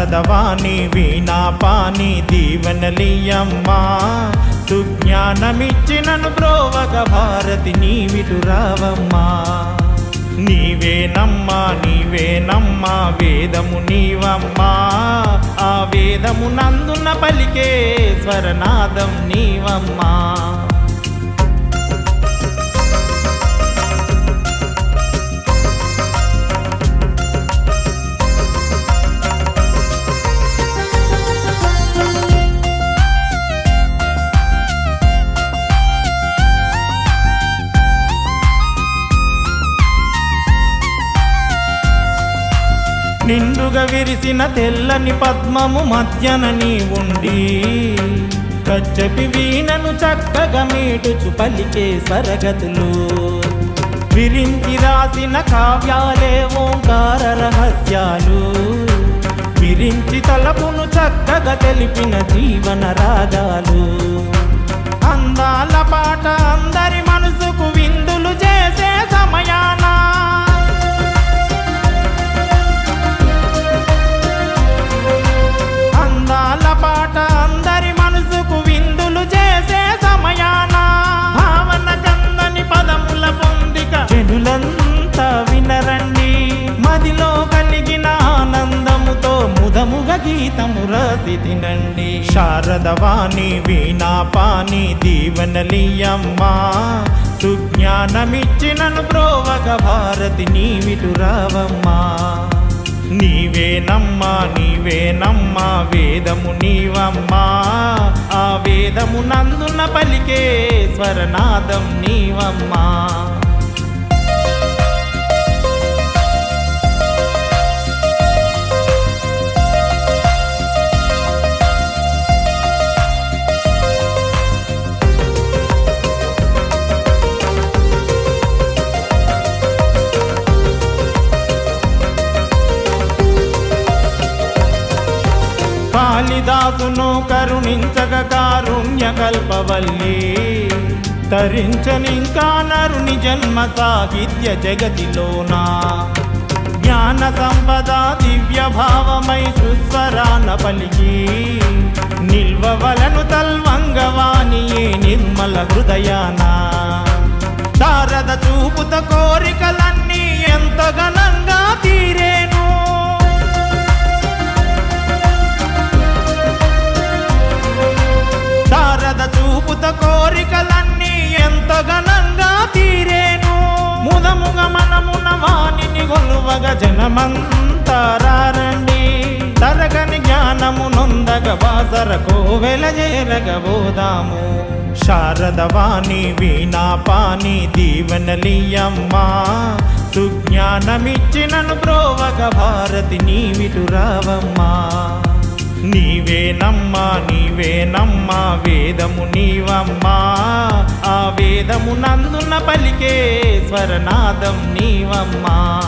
శారదవాణి వీణా పాని దీవెనలియమ్మా. సుజ్ఞానమిచ్చినను ద్రోవగ భారతి నీవిటు రావమ్మా నీవేనమ్మా నీవేనమ్మా వేదము నీవమ్మా. ఆ వేదము నందున పలికే స్వరనాదం నీవమ్మా. నిండుగా విరిసిన తెల్లని పద్మము మధ్యన నీ ఉండి కచ్చపి వీణను చక్కగా మీటుచు పలికే సరగతులు విరించి రాసిన కావ్యాలే ఓంకార రహస్యాలు. విరించి తలపును చక్కగా తెలిపిన జీవన రాగాలు. అందాల పాట అందరి మనసుకు విందులు చేసే సమయానా గీతము తినండి శారదవాణి వీణా పాని దీవెనలియమ్మా సుజ్ఞానమిచ్చినను ప్రోవగ భారతి నీవిటు రావమ్మా నీవేనమ్మా నీవేనమ్మా వేదము నీవమ్మా. ఆ వేదము నందున పలికే స్వరనాదం నీవమ్మా. కాళిదాసును కరుణించక కారుణ్య కల్పవల్లి. తరించనింకా నరుని జన్మ సాహిత్య జగతిలోనా. జ్ఞాన సంపద దివ్య భావమై సుస్వరాన పలికి. నిల్వవలను తల్వంగవాణియే నిర్మల హృదయాన. శారద చూపుత కోరికలన్నీ గొలువగ జనమంతారండి తరగని జ్ఞానము నొందగ బాసర వెలజేరగ బోదాము శారద వీణాపాని వీణా పాని దీవెనలియమ్మా. సుజ్ఞానమిచ్చినను బ్రోవగ భారతి నీవిటు రావమ్మా. నీవేనమ్మా నీవేనమ్మా వేదము నీవమ్మా. ఆ వేదము నందున పలికే స్వరనాదం నీవమ్మా.